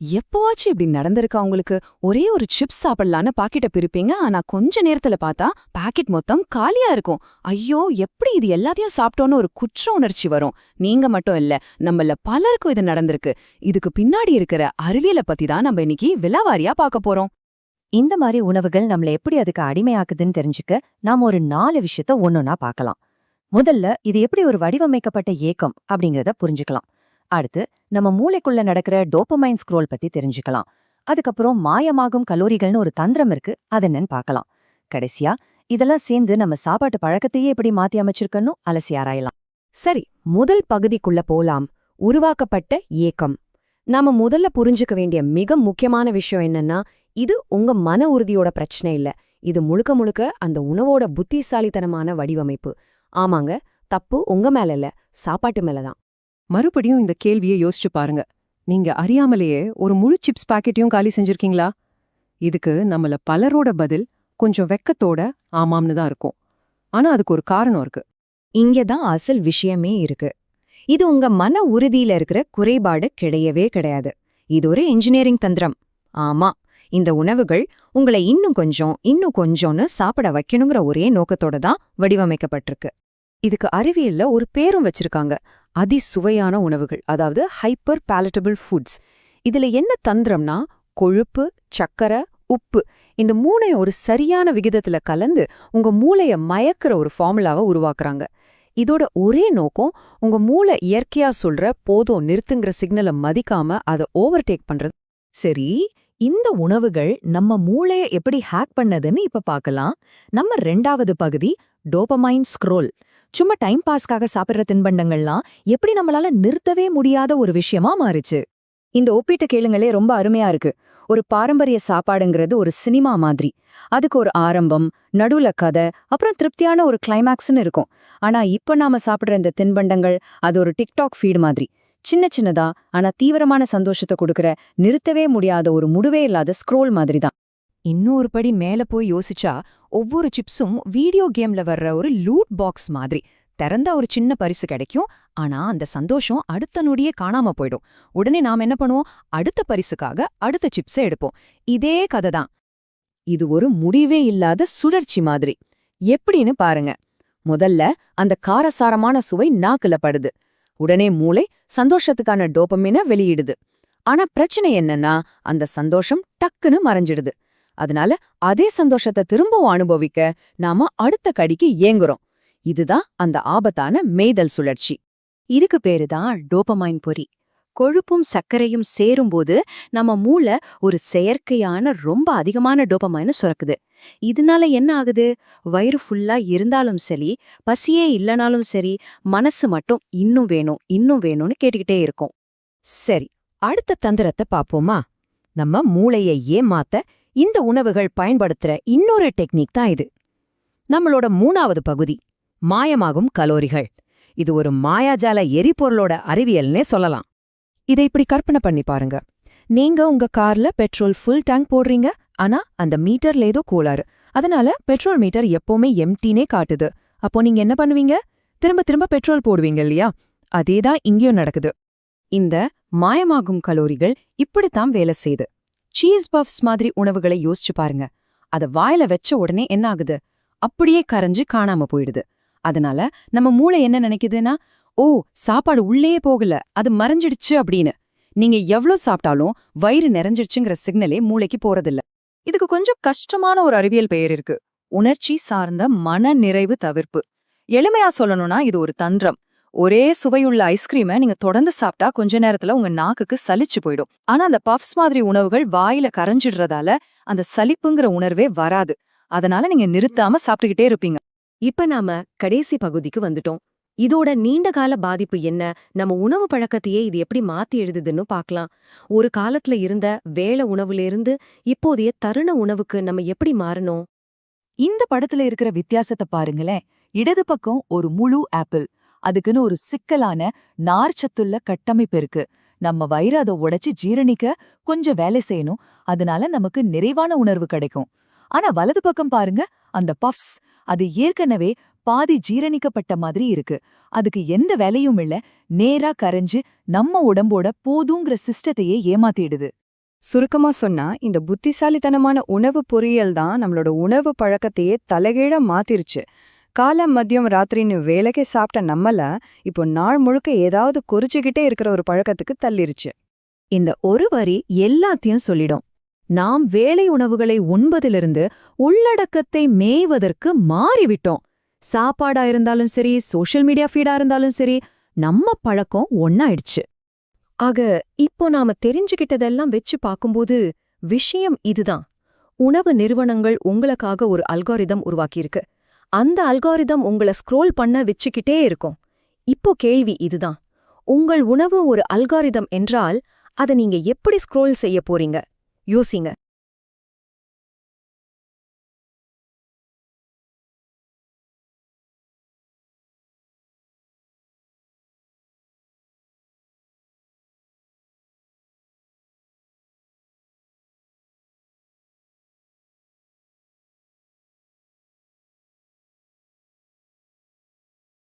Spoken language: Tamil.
எப்போவாச்சும் இப்படி நடந்திருக்கா? உங்களுக்கு ஒரே ஒரு சிப்ஸ் சாப்பிடலான்னு பாக்கெட்டை பிரிப்பீங்க. ஆனா கொஞ்ச நேரத்துல பார்த்தா பாக்கெட் மொத்தம் காலியா இருக்கும். ஐயோ எப்படி இது எல்லாத்தையும் சாப்பிட்டோன்னு ஒரு குற்ற உணர்ச்சி வரும். நீங்க மட்டும் இல்ல நம்மள பலருக்கும் இது நடந்திருக்கு. இதுக்கு பின்னாடி இருக்கிற அறிவியலை பத்தி தான் நம்ம இன்னைக்கு விலாவாரியா பார்க்க போறோம். இந்த மாதிரி உணவுகள் நம்மள எப்படி அதுக்கு அடிமையாக்குதுன்னு தெரிஞ்சுக்க நாம ஒரு நாலு விஷயத்த ஒன்னொன்னா பார்க்கலாம். முதல்ல இது எப்படி ஒரு வடிவமைக்கப்பட்ட ஏக்கம் அப்படிங்கறத புரிஞ்சுக்கலாம். அடுத்து நம்ம மூளைக்குள்ள நடக்கிற டோப்பமைன் ஸ்க்ரோல் பத்தி தெரிஞ்சுக்கலாம். அதுக்கப்புறம் மாயமாகும் கலோரிகள்னு ஒரு தந்திரம் இருக்கு அது என்னன்னு பார்க்கலாம். கடைசியா இதெல்லாம் சேர்ந்து நம்ம சாப்பாட்டு பழக்கத்தையே எப்படி மாத்தி அமைச்சிருக்கணும் அலசி ஆராயலாம். சரி முதல் பகுதிக்குள்ள போலாம். உருவாக்கப்பட்ட ஏக்கம். நாம முதல்ல புரிஞ்சுக்க வேண்டிய மிக முக்கியமான விஷயம் என்னன்னா இது உங்க மன உறுதியோட பிரச்சனை இல்ல. இது முழுக்க முழுக்க அந்த உணவோட புத்திசாலித்தனமான வடிவமைப்பு. ஆமாங்க தப்பு உங்க மேல இல்ல சாப்பாட்டு மேலதான் மறுபடியும் இந்த கேள்வியை யோசிச்சு பாருங்க. நீங்க அறியாமலேயே ஒரு முழு சிப்ஸ் பாக்கெட்டையும் காலி செஞ்சிருக்கீங்களா? இதுக்கு நம்மள பலரோட பதில் கொஞ்சம் வெக்கத்தோட ஆமாம்னு தான் இருக்கும். ஆனா அதுக்கு ஒரு காரணம் இருக்கு. இங்க தான் அசல் விஷயமே இருக்கு. இது உங்க மன உறுதியில இருக்கிற குறைபாடு கிடையவே கிடையாது. இது ஒரு இன்ஜினியரிங் தந்திரம். ஆமா இந்த உணவுகள் உங்களை இன்னும் கொஞ்சம் இன்னும் கொஞ்சம்னு சாப்பிட வைக்கணுங்கிற ஒரே நோக்கத்தோட தான் வடிவமைக்கப்பட்டிருக்கு. இதுக்கு அறிவியல்ல ஒரு பேரும் வச்சிருக்காங்க. அதிசுவையான உணவுகள் அதாவது ஹைப்பர் பேலட்டபிள் ஃபுட்ஸ் இதுல என்ன தந்திரம்னா கொழுப்பு சக்கரை உப்பு இந்த மூணையும் ஒரு சரியான விகிதத்துல கலந்து உங்க மூளைய மயக்கிற ஒரு ஃபார்முலாவை உருவாக்குறாங்க. இதோட ஒரே நோக்கம் உங்க மூளை இயற்கையா சொல்ற போதும் நிறுத்துங்கிற சிக்னலை மதிக்காம அதை ஓவர்டேக் பண்றது. சரி இந்த உணவுகள் நம்ம மூளைய எப்படி ஹேக் பண்ணதுன்னு இப்ப பார்க்கலாம். நம்ம ரெண்டாவது பகுதி டோபமைன் ஸ்க்ரோல். சும்மா டைம் பாஸ்க்காக சாப்பிடுற தின்பண்டங்கள்லாம் எப்படி நம்மளால நிறுத்தவே முடியாத ஒரு விஷயமா மாறுச்சு. இந்த ஒப்பீட்டு கேளுங்களே ரொம்ப அருமையா இருக்கு. ஒரு பாரம்பரிய சாப்பாடுங்கிறது ஒரு சினிமா மாதிரி. அதுக்கு ஒரு ஆரம்பம் நடுவுல கதை அப்புறம் திருப்தியான ஒரு கிளைமேக்ஸ்னு இருக்கும். ஆனா இப்ப நாம சாப்பிடுற இந்த தின்பண்டங்கள் அது ஒரு டிக்டாக் ஃபீடு மாதிரி. சின்ன சின்னதா ஆனா தீவிரமான சந்தோஷத்தை கொடுக்கற நிறுத்தவே முடியாத ஒரு முடிவே இல்லாத ஸ்க்ரோல் மாதிரி தான் இன்னொரு படி மேல போய் யோசிச்சா ஒவ்வொரு சிப்ஸும் வீடியோ கேம்ல வர்ற ஒரு லூட் பாக்ஸ் மாதிரி. திறந்தா ஒரு சின்ன பரிசு கிடைக்கும் ஆனா அந்த சந்தோஷம் அடுத்த நொடியே காணாம போயிடும். உடனே நாம என்ன பண்ணுவோம்? அடுத்த பரிசுக்காக அடுத்த சிப்ஸை எடுப்போம். இதே கதை தான். இது ஒரு முடிவே இல்லாத சுழற்சி மாதிரி. எப்படின்னு பாருங்க. முதல்ல அந்த காரசாரமான சுவை நாக்குல படுது. உடனே மூளை சந்தோஷத்துக்கான டோப்பமின வெளியிடுது. ஆனா பிரச்சனை என்னன்னா அந்த சந்தோஷம் டக்குன்னு மறைஞ்சிடுது. அதனால அதே சந்தோஷத்தை திரும்பவும் அனுபவிக்க நாம அடுத்த கடிக்கு ஏங்குறோம் இதுதான் அந்த ஆபத்தான மேய்தல் சுழற்சி. இதுக்கு பேரு தான் டோபமைன் பொறி. கொழுப்பும் சர்க்கரையும் சேரும்போது நம்ம மூளை ஒரு செயற்கையான ரொம்ப அதிகமான டோபமைனை சுரக்குது. இதனால என்ன ஆகுது? வயிறு ஃபுல்லா இருந்தாலும் சரி பசியே இல்லனாலும் சரி மனசு மட்டும் இன்னும் வேணும் இன்னும் வேணும்னு கேட்டுக்கிட்டே இருக்கும். சரி அடுத்த தந்திரத்தை பாப்போமா நம்ம மூளைய ஏமாத்த இந்த உணவுகள் பயன்படுத்துற இன்னொரு டெக்னிக் தான் இது. நம்மளோட மூணாவது பகுதி மாயமாகும் கலோரிகள். இது ஒரு மாயாஜால எரிபொருளோட அறிவியல்னே சொல்லலாம். இதை இப்படி கற்பனை பண்ணி பாருங்க. நீங்க உங்க கார்ல பெட்ரோல் ஃபுல் டேங்க் போடுறீங்க. ஆனா அந்த மீட்டர்ல ஏதோ கோளாறு. அதனால பெட்ரோல் மீட்டர் எப்பவுமே எம்டினே காட்டுது. அப்போ நீங்க என்ன பண்ணுவீங்க? திரும்ப திரும்ப பெட்ரோல் போடுவீங்க இல்லையா? அதேதான் இங்கேயும் நடக்குது. இந்த மாயமாகும் கலோரிகள் இப்படித்தான் வேலை செய்யுது. சீஸ் பஃப்ஸ் மாதிரி உணவுகளை யோசிச்சு பாருங்க. அத வாயில வச்ச உடனே என்ன ஆகுது? அப்படியே கரைஞ்சு காணாம போயிடுது. அதனால நம்ம மூளை என்ன நினைக்குதுன்னா ஓ சாப்பாடு உள்ளே போகல. அது மறைஞ்சிடுச்சு அப்படின்னு. நீங்க எவ்ளோ சாப்பிட்டாலும் வயிறு நிறைஞ்சிடுச்சுங்கிற சிக்னலே மூளைக்கு போறதில்ல. இதுக்கு கொஞ்சம் கஷ்டமான ஒரு அறிவியல் பெயர் இருக்கு. உணர்ச்சி சார்ந்த மன நிறைவு தவிர்ப்பு. எளிமையா சொல்லணும்னா இது ஒரு தந்திரம். ஒரே சுவையுள்ள ஐஸ்கிரீமை நீங்க தொடர்ந்து சாப்பிட்டா கொஞ்ச நேரத்துல உங்க நாக்குக்கு சலிச்சு போயிடும். ஆனா அந்த பஃப்ஸ் மாதிரி உணவுகள் வாயில கரைஞ்சிடுறதால அந்த சலிப்புங்கிற உணர்வே வராது. அதனால நீங்க நிறுத்தாம சாப்பிட்டுக்கிட்டே இருப்பீங்க. இப்ப நாம கடைசி பகுதிக்கு வந்துட்டோம். இதோட நீண்ட கால பாதிப்பு என்ன? நம்ம உணவு பழக்கத்தையே இது எப்படி மாத்தி எழுதுதுன்னு பார்க்கலாம் ஒரு காலத்துல இருந்த வேலை உணவுலேருந்து இப்போதைய தருண உணவுக்கு நம்ம எப்படி மாறணும்? இந்த படத்துல இருக்கிற வித்தியாசத்தை பாருங்களேன். இடது பக்கம் ஒரு முழு ஆப்பிள் அதுக்குன்னு ஒரு சிக்கலான நார்ச்சத்துள்ள கட்டமைப்பு இருக்கு. நம்ம வயிறு அதை உடைச்சு ஜீரணிக்க கொஞ்சம் வேலை செய்யணும். அதனால நமக்கு நிறைவான உணர்வு கிடைக்கும். ஆனா வலது பக்கம் பாருங்க அந்த பஃப்ஸ் அது ஏற்கனவே பாதி ஜீரணிக்கப்பட்ட மாதிரி இருக்கு. அதுக்கு எந்த வேலையும் இல்ல. நேரா கரைஞ்சு நம்ம உடம்போட போதுங்கிற சிஸ்டத்தையே ஏமாத்திடுது. சுருக்கமா சொன்னா இந்த புத்திசாலித்தனமான உணவு பொறியியல் தான் நம்மளோட உணவு பழக்கத்தையே தலைகீழ மாத்திருச்சு. காலம் மதியம் ராத்திரின்னு வேலைக்கே சாப்பிட்ட நம்மள இப்போ நாள் முழுக்க ஏதாவது குறிச்சுக்கிட்டே இருக்கிற ஒரு பழக்கத்துக்கு தள்ளிருச்சு. இந்த ஒரு வரி எல்லாத்தையும் சொல்லிடும். நாம் வேலை உணவுகளை உண்பதிலிருந்து உள்ளடக்கத்தை மேய்வதற்கு மாறிவிட்டோம். சாப்பாடா இருந்தாலும் சரி சோஷியல் மீடியா ஃபீடா இருந்தாலும் சரி நம்ம பழக்கம் ஒன்னாயிடுச்சு ஆக இப்போ நாம தெரிஞ்சுகிட்டதெல்லாம் வெச்சு பார்க்கும்போது விஷயம் இதுதான். உணவு நிறுவனங்கள் உங்களுக்காக ஒரு அல்காரிதம் உருவாக்கியிருக்கு. அந்த அல்காரிதம் உங்கள ஸ்க்ரோல் பண்ண வச்சுக்கிட்டே இருக்கும். இப்போ கேள்வி இதுதான். உங்கள் உணவு ஒரு அல்காரிதம் என்றால் அதை நீங்க எப்படி ஸ்க்ரோல் செய்ய போறீங்க? யோசிங்க.